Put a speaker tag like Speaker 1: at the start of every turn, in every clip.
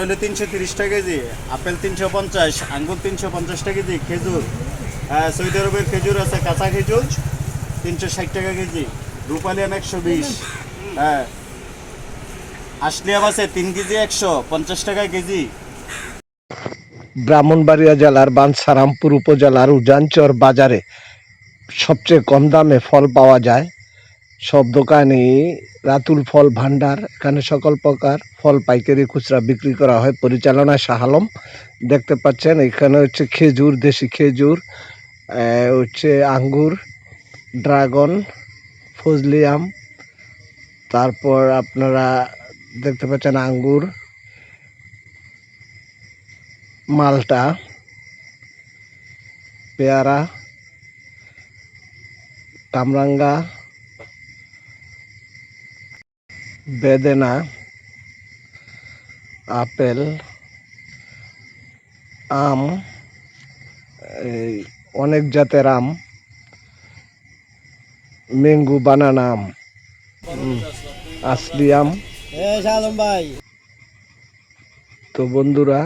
Speaker 1: হইল তিনশো তিরিশ টাকা কেজি, আপেল তিনশো পঞ্চাশ, আঙ্গুর তিনশো পঞ্চাশ টাকা কেজি, খেজুর হ্যাঁ সৌদি আরবের খেজুর আছে, কাঁচা খেজুর তিনশো ষাট টাকা কেজি রূপালিয়াম একশো বিশ হ্যাঁ আসলিয়াম আছে তিন কেজি একশো পঞ্চাশ টাকা কেজি।
Speaker 2: ব্রাহ্মণবাড়িয়া জেলার বানসারামপুর উপজেলার উজানচর বাজারে সবচেয়ে কম দামে ফল পাওয়া যায় সব দোকানে রাতুল ফল ভান্ডার এখানে সকল প্রকার ফল পাইকারি খুচরা বিক্রি করা হয়। পরিচালনায় শাহালম দেখতে পাচ্ছেন, এখানে হচ্ছে খেজুর, দেশি খেজুর হচ্ছে আঙ্গুর, ড্রাগন, ফজলি আম, তারপর আপনারা দেখতে পাচ্ছেন আঙ্গুর, মালটা, পেয়ারা, কামরাঙ্গা বেদেনা আপেল আম এই অনেক জাতের আম মেঙ্গু বানানা আম আসলি আম। তো বন্ধুরা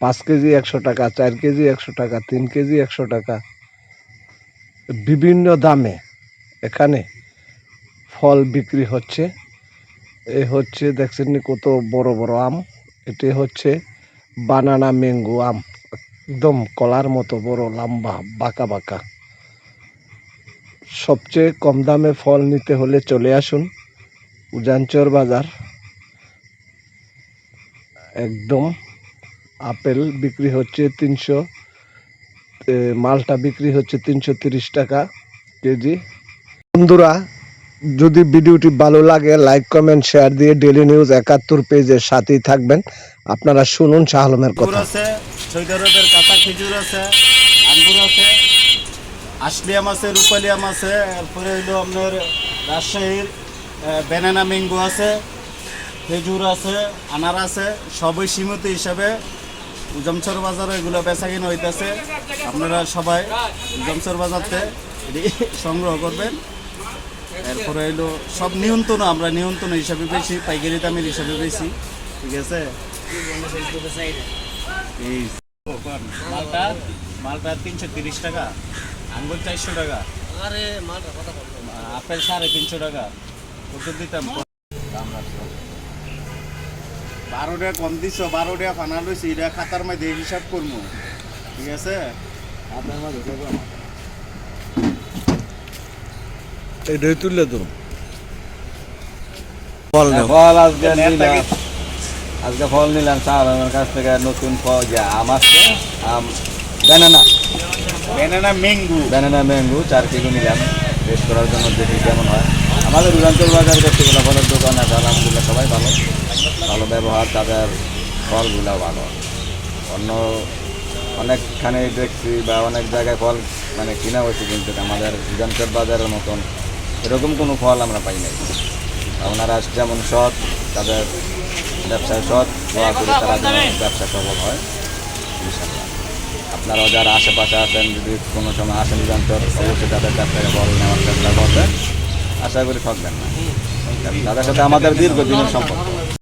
Speaker 2: পাঁচ কেজি একশো টাকা চার কেজি একশো টাকা তিন কেজি একশো টাকা বিভিন্ন দামে এখানে ফল বিক্রি হচ্ছে। এ হচ্ছে দেখছেন কত বড় বড় আম। এটি হচ্ছে বানানা ম্যাঙ্গো আম। একদম কলার মতো বড়, লম্বা, বাঁকা বাঁকা। সবচেয়ে কম দামে ফল নিতে হলে চলে আসুন উজানচর বাজার। একদম আপেল বিক্রি হচ্ছে তিনশো মালটা বিক্রি হচ্ছে তিনশো তিরিশ টাকা কেজি। বন্ধুরা যদি ভিডিওটি ভালো লাগে লাইক কমেন্ট শেয়ার দিয়ে ডেলি নিউজ একাত্তর পেজের সাথেই থাকবেন। আপনারা শুনুন শাহ আলমের কথা।
Speaker 1: আছে সৌদি আরবের কাঁচা খেজুর আছে আঙ্গুর আছে আসলিয়াম আছে রূপালিয়াম আছে এরপরে হইল আপনার রাজশাহীর ব্যানানা ম্যাঙ্গো আছে খেজুর আছে আনার আছে সবই সীমিত হিসাবে উজমচর বাজারে এগুলো বেচা কিনা হইতেছে। আপনারা সবাই উজমচর বাজারতে সংগ্রহ করবেন। এরপরে হইল সব নিয়ন্ত্রণ আমরা নিয়ন্ত্রণ হিসাবে পেয়েছি পাইকারি দামের হিসাবে পেয়েছি ঠিক আছে? এই মালটা মালটা তিনশো তিরিশ টাকা আঙ্গুর চারশো টাকা।
Speaker 3: আরে মালটা কথা বল।
Speaker 1: আপেল সাড়ে তিনশো টাকা। কত দিতাম বারো টাকা কম দিছ বারো টাকা ফানা লইছি এটা খাতার মধ্যে হিসাব করব ঠিক আছে? আপনার মধ্যে
Speaker 2: এটাই তুলে ধরুন।
Speaker 4: ফল আজকে নিলাম। আজকে ফল নিলাম স্যার আমার কাছ থেকে নতুন ফল যে আম আসছে আম banana.
Speaker 1: Banana mango.
Speaker 4: Banana mango চার কিলো নিলাম। টেস্ট করার জন্য দেখি কেমন হয়। আমাদের উড়ান্তর বাজার ফলের দোকান আছে আলহামদুলিল্লাহ সবাই ভালো। ভালো ব্যবহার তাদের ফলগুলো ভালো। অন্য অনেকখানে দেখছি বা অনেক জায়গায় ফল মানে কিনা হয়েছে কিন্তু আমাদের উড়ান্তর বাজারের মতন এরকম কোনো ফল আমরা পাই নাই। ওনারা যেমন সৎ, তাদের ব্যবসায় সৎ, দোয়া করে তারা যেন ব্যবসা সফল হয় আপনারাও যারা আশেপাশে আছেন, যদি কোনো সময় আসেন যন্ত্র অবশ্যই তাদের ব্যবসাকে বল নেওয়ার চেষ্টা করবেন। আশা করি ঠকবেন না। তাদের সাথে আমাদের দীর্ঘদিনের সম্পর্ক।